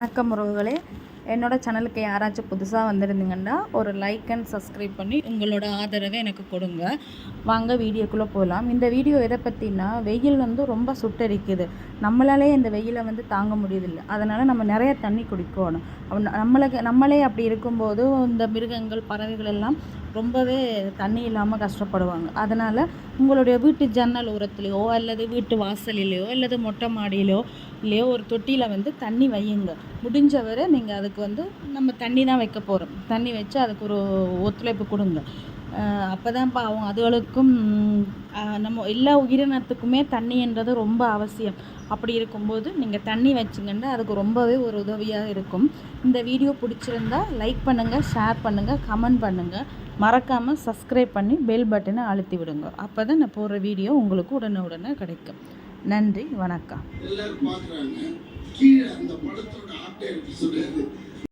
வணக்கம் உறவுகளே. என்னோடய சேனலுக்கு யாராச்சும் புதுசாக வந்திருந்தீங்கன்னா ஒரு லைக் அண்ட் சப்ஸ்கிரைப் பண்ணி உங்களோட ஆதரவை எனக்கு கொடுங்க. வாங்க வீடியோக்குள்ளே போகலாம் இந்த வீடியோ எதை பற்றினா வெயில் வந்து ரொம்ப சுட்டரிக்குது. நம்மளாலே இந்த வெயிலை வந்து தாங்க முடியதில்லை அதனால் நம்ம நிறைய தண்ணி குடிக்கணும். நம்மளுக்கு நம்மளே அப்படி இருக்கும்போது இந்த மிருகங்கள் பறவைகள் எல்லாம் ரொம்பவே தண்ணி இல்லாமல் கஷ்டப்படுவாங்க. அதனால் உங்களுடைய வீட்டு ஜன்னல் உரத்துலேயோ அல்லது வீட்டு வாசலிலேயோ அல்லது மொட்டை மாடியிலையோ இல்லையோ ஒரு தொட்டியில் வந்து தண்ணி வையுங்க. முடிஞ்ச வரை நீங்கள் அதுக்கு வந்து நம்ம தண்ணி தான் வைக்க போகிறோம் தண்ணி வச்சு அதுக்கு ஒரு ஒத்துழைப்பு கொடுங்க. அப்போ தான் பாவம் அதுகளுக்கும் நம்ம எல்லா உயிரினத்துக்குமே தண்ணின்றது ரொம்ப அவசியம். அப்படி இருக்கும்போது நீங்கள் தண்ணி வச்சிங்கன்னா அதுக்கு ரொம்பவே ஒரு உதவியாக இருக்கும். இந்த வீடியோ பிடிச்சிருந்தா லைக் பண்ணுங்கள் ஷேர் பண்ணுங்கள் கமெண்ட் பண்ணுங்கள் மறக்காமல் சப்ஸ்கிரைப் பண்ணி பெல் பட்டனை அழுத்தி விடுங்க. அப்போ தான் நான் போடுற வீடியோ உங்களுக்கு உடனே உடனே கிடைக்கும். நன்றி வணக்கம்.